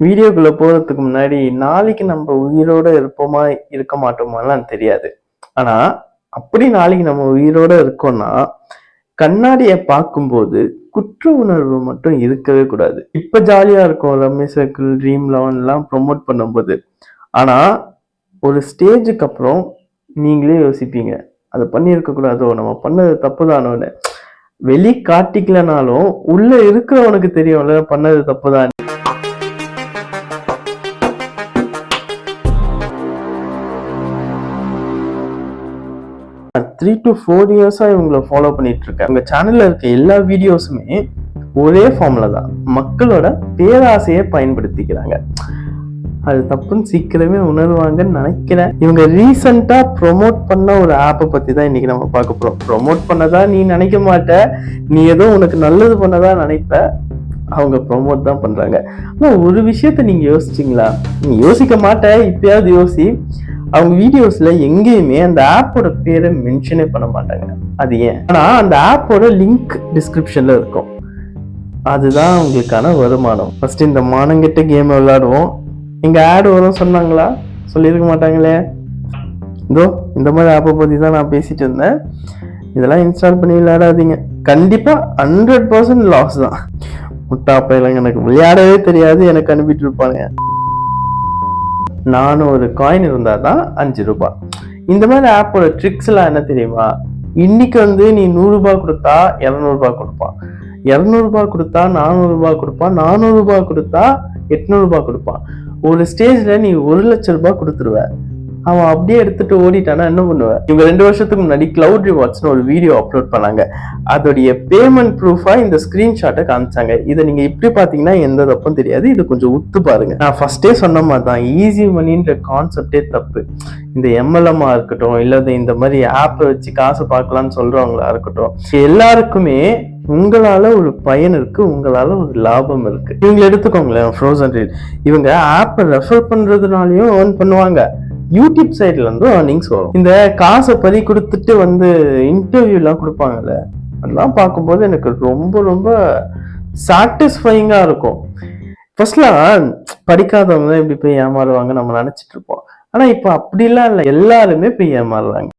வீடியோக்குள்ள போறதுக்கு முன்னாடி நாளைக்கு நம்ம உயிரோட இருப்போமா இருக்க மாட்டோமாலாம் தெரியாது. ஆனா அப்படி நாளைக்கு நம்ம உயிரோட இருக்கோம்னா கண்ணாடியை பார்க்கும்போது குற்ற உணர்வு மட்டும் இருக்கவே கூடாது. இப்ப ஜாலியா இருக்கும் ரம்மி சர்க்கிள் ட்ரீம் லெவன் எல்லாம் ப்ரொமோட் பண்ணும்போது. ஆனா ஒரு ஸ்டேஜுக்கு அப்புறம் நீங்களே யோசிப்பீங்க அதை பண்ணியிருக்க கூடாதோ? நம்ம பண்ணது தப்புதானோன்னு வெளி காட்டிக்கலனாலும் உள்ள இருக்கிறவனுக்கு தெரியும்ல பண்ணது தப்புதான் த்ரீ டு ஃபோர் இயர்ஸாக இவங்களை ஃபாலோ பண்ணிட்டு இருக்கேன் சேனலில் இருக்க எல்லா வீடியோஸுமே ஒரே ஃபார்மில் தான். மக்களோட பேராசையை பயன்படுத்திக்கிறாங்க. அது தப்புன்னு சீக்கிரமே உணர்வாங்கன்னு நினைக்கிறேன். இவங்க ரீசெண்டா ப்ரோமோட் பண்ண ஒரு ஆப்பை பற்றி தான் இன்றைக்கி நம்ம பார்க்க போகிறோம் ப்ரோமோட் பண்ணதா நீ நினைக்க மாட்ட. நீ ஏதோ உனக்கு நல்லது பண்ணதா நினைப்ப. அவங்க ப்ரோமோட் தான் பண்ணுறாங்க ஆனால் ஒரு விஷயத்த நீங்கள் யோசிச்சிங்களா? நீ யோசிக்க மாட்ட. இப்பயாவது யோசி. அவங்க வீடியோஸ்ல எங்கேயுமே அந்த ஆப்போட பேரை மென்ஷனே பண்ண மாட்டாங்க. அது ஏன்? ஆனா அந்த ஆப்போட லிங்க் டிஸ்கிரிப்ஷன்ல இருக்கும். அதுதான் அவங்களுக்கான வருமானம். ஃபர்ஸ்ட் இந்த மானங்கிட்ட கேம் விளையாடுவோம் இங்க ஆடு வரும் சொன்னாங்களா? சொல்லியிருக்க மாட்டாங்களே. இதோ இந்த மாதிரி ஆப்பை பற்றி தான் நான் பேசிட்டு இருந்தேன். இதெல்லாம் இன்ஸ்டால் பண்ணி விளையாடாதீங்க. கண்டிப்பாக ஹண்ட்ரட் பர்சன்ட் லாஸ் தான். முட்டா பையலங்க எனக்கு விளையாடவே தெரியாது எனக்கு அனுப்பிட்டு இருப்பானுங்க. நானூறு காயின் இருந்தால் தான் அஞ்சு ரூபாய். இந்த மாதிரி ஆப்போட ட்ரிக்ஸ்லாம் என்ன தெரியுமா? இன்னைக்கு வந்து நீ நூறுரூபா கொடுத்தா இரநூறுபா கொடுப்பான். இரநூறுபா கொடுத்தா நானூறுரூபா கொடுப்பான். நானூறுரூபா கொடுத்தா எட்நூறுபா கொடுப்பான். ஒரு ஸ்டேஜில் நீ ஒரு லட்ச ரூபாய் கொடுத்துருவ. அவன் அப்படியே எடுத்துட்டு ஓடிட்டானா என்ன பண்ணுவ இவங்க ரெண்டு வருஷத்துக்கு முன்னாடி கிளவுட் ரிவார்ட்ஸ்னு ஒரு வீடியோ அப்லோட் பண்ணாங்க. அதோடைய பேமெண்ட் ப்ரூஃபா இந்த ஸ்கிரீன்ஷாட்டை காமிச்சாங்க. இதை நீங்க இப்படி பாத்தீங்கன்னா எந்த தப்பும் தெரியாது. இது கொஞ்சம் உத்து பாருங்க. நான் ஃபர்ஸ்டே சொன்ன மாதிரி தான். ஈஸி மணின்ற கான்செப்டே தப்பு. இந்த எம்எல்எம்மா இருக்கட்டும் இல்லை இந்த மாதிரி ஆப்பை வச்சு காசு பார்க்கலாம்னு சொல்றவங்களா இருக்கட்டும் எல்லாருக்குமே உங்களால ஒரு பயன் இருக்கு உங்களால ஒரு லாபம் இருக்கு. இவங்க எடுத்துக்கோங்களேன் ஃப்ரோசன் ரீல் இவங்க ஆப்பை ரெஃபர் பண்றதுனாலயும் ஏர்ன் பண்ணுவாங்க. யூடியூப் சைட்ல இருந்து ஏர்னிங்ஸ் வரும். இந்த காசை பறி கொடுத்துட்டு வந்து இன்டர்வியூலாம் கொடுப்பாங்கல்ல அதெல்லாம் பார்க்கும்போது எனக்கு ரொம்ப ரொம்ப சாட்டிஸ்ஃபைங்காக இருக்கும். ஃபர்ஸ்ட்லாம் படிக்காதவங்க தான் இப்படி போய் ஏமாறுவாங்க நம்ம நினச்சிட்டு இருப்போம். ஆனால் இப்போ அப்படிலாம் இல்லை. எல்லாருமே போய் ஏமாறுறாங்க.